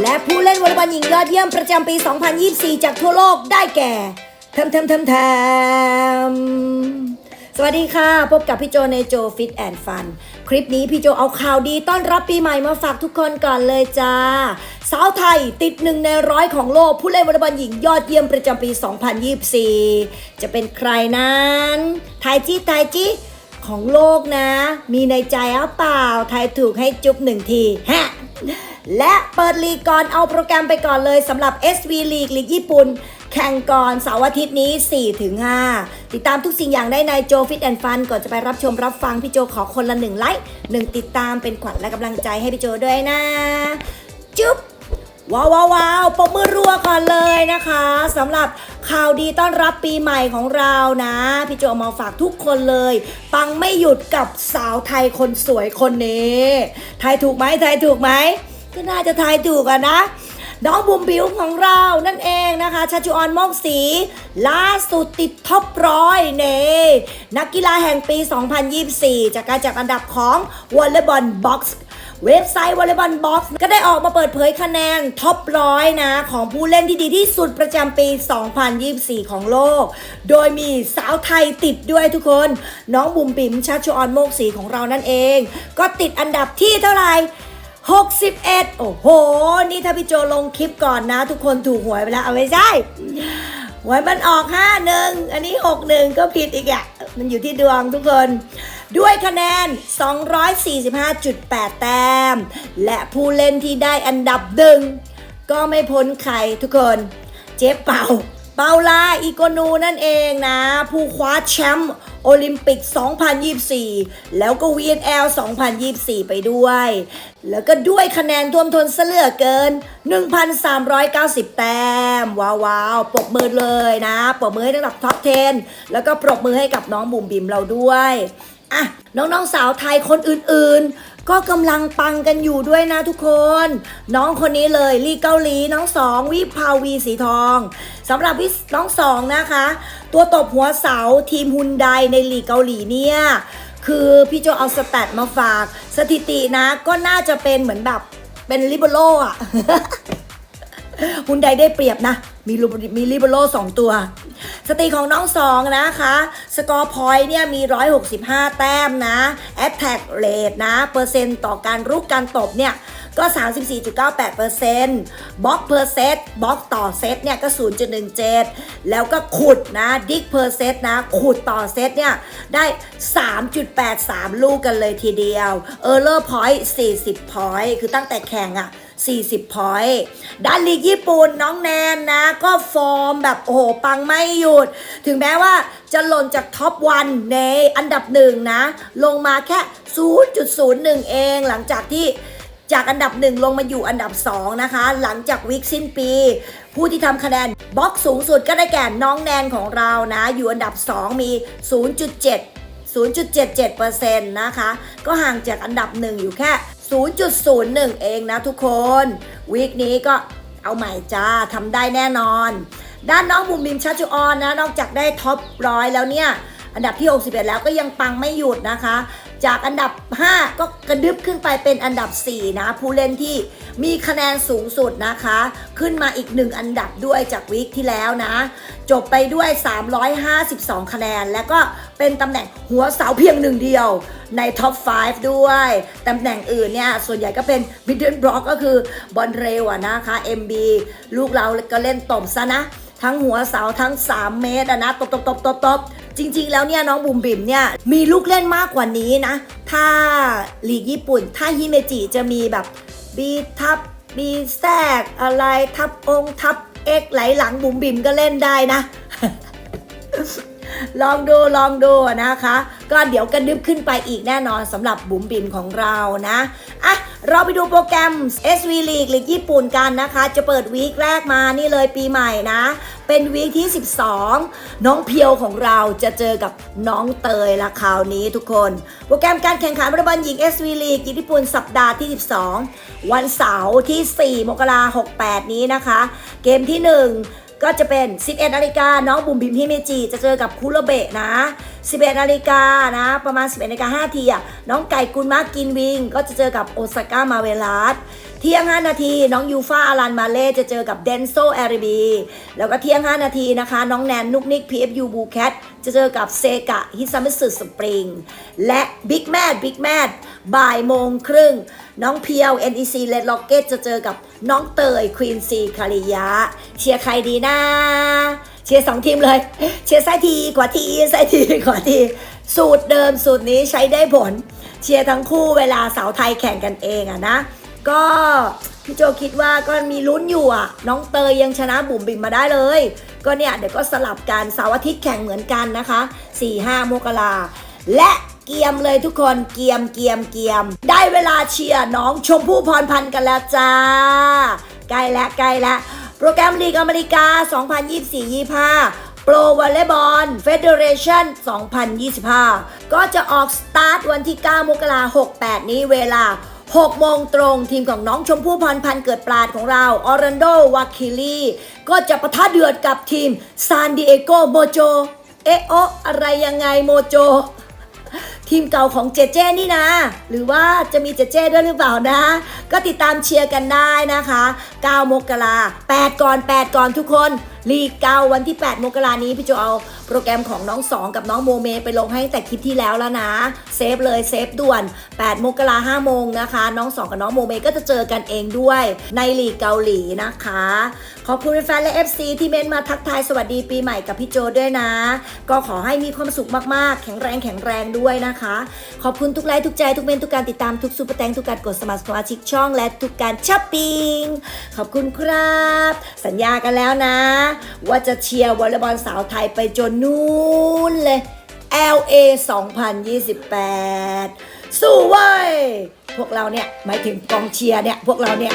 และผู้เล่นวอลเลย์บอลหญิงยอดเยี่ยมประจำปี 2024 จากทั่วโลกได้แก่ทำทำทำทำสวัสดีค่ะ พบกับพี่โจในโจฟิตแอนด์ฟัน คลิปนี้พี่โจเอาข่าวดีต้อนรับปีใหม่มาฝากทุกคนก่อนเลยจ้า สาวไทยติดหนึ่งในร้อยของโลก ผู้เล่นวอลเลย์บอลหญิงยอดเยี่ยมประจำปี 2024 จะเป็นใครนั้นไทยจี้ไทยจี้ของโลกนะ มีในใจหรือเปล่าไทยถูกให้จุ๊บหนึ่งที ฮะ และเปิดลีกก่อนเอาโปรแกรมไปก่อนเลยสำหรับ SV ลีกลีกญี่ปุ่น แข่งก่อนเสาร์อาทิตย์นี้ 4-5 ติดตามทุกสิ่งอย่างได้ในโจฟิตแอนด์ฟันก่อนจะไปรับชมรับฟังพี่โจขอคนละหนึ่งไลค์หนึ่งติดตามเป็นขวัญและกำลังใจให้พี่โจด้วยนะ จุ๊บว้าวว้าวปรบมือรัวก่อนเลยนะคะสำหรับข่าวดีต้อนรับปีใหม่ของเรานะ พี่โจเอามาฝากทุกคนเลย ปังไม่หยุดกับสาวไทยคนสวยคนนี้ทายถูกไหมทายถูกไหม ก็น่าจะทายถูกอะนะ น้องบุมบิวของเรานั่นเองนะคะ ชาจูออนมอกสี ล่าสุดติดท็อปร้อยเน่นักกีฬาแห่งปี 2024 จากการจัดอันดับของวอลเลย์บอลบ็อกซ์เว็บไซต์วอลเลย์บอลบ็อกซ์ก็ได้ออกมาเปิดเผยคะแนนท็อปร้อยนะ ของผู้เล่นที่ดีที่สุดประจำปี 2024 ของโลก โดยมีสาวไทยติดด้วยทุกคน น้องบุ๋มบิ๋มชัชออนโมกศรีของเรานั่นเอง ก็ติดอันดับที่เท่าไหร่ 61 โอ้โห นี่ถ้าพี่โจลงคลิปก่อนนะ ทุกคนถูกหวยไปแล้ว เอาไม่ใช่หวยมันออก 5 1 อันนี้ 6 1 ก็ผิดอีกอะมันอยู่ที่ดวงทุกคน ด้วยคะแนน 245.8 แต้ม และผู้เล่นที่ได้อันดับหนึ่งก็ไม่พ้นใครทุกคน เจ๊เป่า เปาลาอีโกนูนั่นเองนะ ผู้คว้าแชมป์โอลิมปิก 2024 แล้วก็ VNL 2024 ไปด้วย แล้วก็ด้วยคะแนนท่วมทนเสลือเกิน 1,390 แต้ม ว้าวาวปรบมือเลยนะ ปรบมือให้ระดับท็อป 10 แล้วก็ปรบมือให้กับน้องบุ๋มบิมเราด้วยอะน้องๆสาวไทยคนอื่นๆ ก็กำลังปังกันอยู่ด้วยนะทุกคน น้องคนนี้เลยลีเกาหลีน้องสองวิภาวีสีทองสำหรับวิน้องสองนะคะ ตัวตบหัวเสาทีมฮุนไดในลีเกาหลีเนี่ยคือพี่โจเอาสแตทมาฝาก สถิตินะก็น่าจะเป็นเหมือนแบบเป็นลิเบโรอะฮุนไดได้เปรียบนะ มีลูมีลิเบโรสองตัว สติของน้องสองนะคะ สกอร์พอยต์เนี่ยมี 165 แต้มนะ Attack Rate นะ เปอร์เซ็นต์ต่อการรุกการตบเนี่ยก็ 34.98%บล็อกเพอร์เซตบล็อกต่อเซตเนี่ยก็ 0.17 แล้วก็ขุดนะดิกเพอร์เซตนะ ขุดต่อเซตเนี่ย ได้ 3.83 ลูกกันเลยทีเดียวเออร์เลอร์พอยต์40 พอยต์คือตั้งแต่แข่งอะ 40พอยต์ด้านลีกญี่ปุ่นน้องแนนนะ ก็ฟอร์มแบบโอ้โหปังไม่หยุด ถึงแม้ว่าจะหล่นจากท็อปวันในอันดับหนึ่งนะ ลงมาแค่ 0.01 เองหลังจากที่จากอันดับหนึ่งลงมาอยู่อันดับ 2 นะคะ หลังจากวิกสิ้นปี ผู้ที่ทำคะแนนบล็อกสูงสุดก็ได้แก่น้องแนนของเรานะ อยู่อันดับ 2 มี 0.7 0.77%นะคะ ก็ห่างจากอันดับหนึ่งอยู่แค่ 0.01 เองนะทุกคน วีคนี้ก็เอาใหม่จ้าทำได้แน่นอน ด้านน้องบุมบิมชัชจุออนนะ นอกจากได้ท็อปร้อยแล้วเนี่ย อันดับที่ 61 แล้วก็ยังปังไม่หยุดนะคะ จากอันดับ 5 ก็กระดึบขึ้นไปเป็นอันดับ 4 นะ ผู้เล่นที่ มีคะแนนสูงสุดนะคะ ขึ้นมาอีก1อันดับด้วยจากวีคที่แล้วนะ จบไปด้วย 352 คะแนน และก็เป็นตำแหน่งหัวเสาเพียงหนึ่งเดียวในท็อป 5 ด้วยตำแหน่งอื่นเนี่ย ส่วนใหญ่ก็เป็น middle block ก็คือบอลเร็วอะนะคะ MB ลูกเราก็เล่นตบซะนะ ทั้งหัวเสาทั้ง 3 เมตรอะนะตบตบตบตบตบจริง ๆ แล้วเนี่ยน้องบุ๋มบิ๋มเนี่ยมีลูกเล่นมากกว่านี้นะ ถ้าลีกญี่ปุ่น ถ้าฮิเมจิจะมีแบบ บีทับบีแทรกอะไรทับองค์ทับเอ็กไหลหลังบุ๋มบิ่มก็เล่นได้นะ ลองดูลองดูนะคะ ก็เดี๋ยวกระดึบขึ้นไปอีกแน่นอนสำหรับบุ๋มบิมของเรานะอะเราไปดูโปรแกรม SV League ลีกญี่ปุ่นกันนะคะ จะเปิดวีคแรกมานี่เลยปีใหม่นะ เป็นวีคที่ 12 น้องเพียวของเราจะเจอกับน้องเตยละคราวนี้ทุกคน โปรแกรมการแข่งขันวอลบอลหญิง SV League ญี่ปุ่นสัปดาห์ที่ 12 วันเสาร์ที่ 4 มกราคม68 นี้นะคะ เกมที่ 1 ก็จะเป็น 11นาฬิกาน้องบุ๋มบิมฮิเมจิจะเจอกับคุโรเบะนะ 11นาฬิกานะ ประมาณ 11นาฬิกา5ทีอะน้องไก่กุลมากินวิง ก็จะเจอกับโอซาก้ามาเวลัส ทีที่ยง 5 นาที น้องยูฟาอารันมาเล่จะเจอกับเดนโซแอริบี แล้วก็เที่ยง 5 นาทีนะคะ น้องแนนนุกนิก PFU บูแคทจะเจอกับเซกะฮิซามิสึสปริง และบิ๊กแมทบิ๊กแมทบ่ายโมงครึ่ง น้องเพียว NEC Red Rocket จะเจอกับน้องเตยควีนซีคาริยะ เชียร์ใครดีนะ เชียร์สองทีมเลย เชียร์ไซายทีกว่าทีไซายทีกว่าที สูตรเดิมสูตรนี้ใช้ได้ผล เชียร์ทั้งคู่เวลาสาวไทยแข่งกันเองอะนะ ก็พี่โจคิดว่าก็มีลุ้นอยู่อะ น้องเตยยังชนะบุ๋มบิ่มมาได้เลย ก็เนี่ยเดี๋ยวก็สลับกันเสาร์อาทิตย์แข่งเหมือนกันนะคะ 4-5มกราและเกียมเลยทุกคนเกียมเกียมเกียม ได้เวลาเชียร์น้องชมพู่พรพันธ์กันแล้วจ้าใกล้แล้วใกล้แล้วโปรแกรมลีกอเมริกา 2024-25 โปรวอลเลย์บอลเฟเดเรชัน2025 ก็จะออกสตาร์ทวันที่ 9 มกราคม 68 นี้เวลา 6 โมงตรงทีมของน้องชมพู่พรพันธ์เกิดปราดของเราออรันโดวาคิลีก็จะปะทะเดือดกับทีมซานดิเอโกโมโจ เอโออะไรยังไงโมโจ ทีมเก่าของเจเจนี่นะ หรือว่าจะมีเจเจด้วยหรือเปล่านะ ก็ติดตามเชียร์กันได้นะคะ 9 มกรา8ก่อน 8 ก่อนทุกคน ลีกเกาวันที่ 8 มกรานี้พี่โจเอา โปรแกรมของน้อง2กับน้องโมเมไปลงให้แต่คลิปที่แล้วแล้วนะ เซฟเลยเซฟด่วน 8 มกรา5โมงนะคะ น้อง2กับน้องโมเมก็จะเจอกันเองด้วยในลีกเกาหลีนะคะ ขอบคุณแฟนและ FC ที่เม้นมาทักทายสวัสดีปีใหม่กับพี่โจด้วยนะ ก็ขอให้มีความสุขมากๆ แข็งแรงแข็งแรงด้วยนะคะ ขอบคุณทุกไลค์ทุกใจทุกเมนทุกการติดตามทุกซูเปอร์แตงทุกการกดสมัครสมาชิกช่องและทุกการช้อปปิ้งขอบคุณครับ สัญญากันแล้วนะ ว่าจะเชียร์วอลเลย์บอลสาวไทยไปจนนู้นเลย LA 2028 สู้เว้ย พวกเราเนี่ยหมายถึงกองเชียร์เนี่ย พวกเราเนี่ย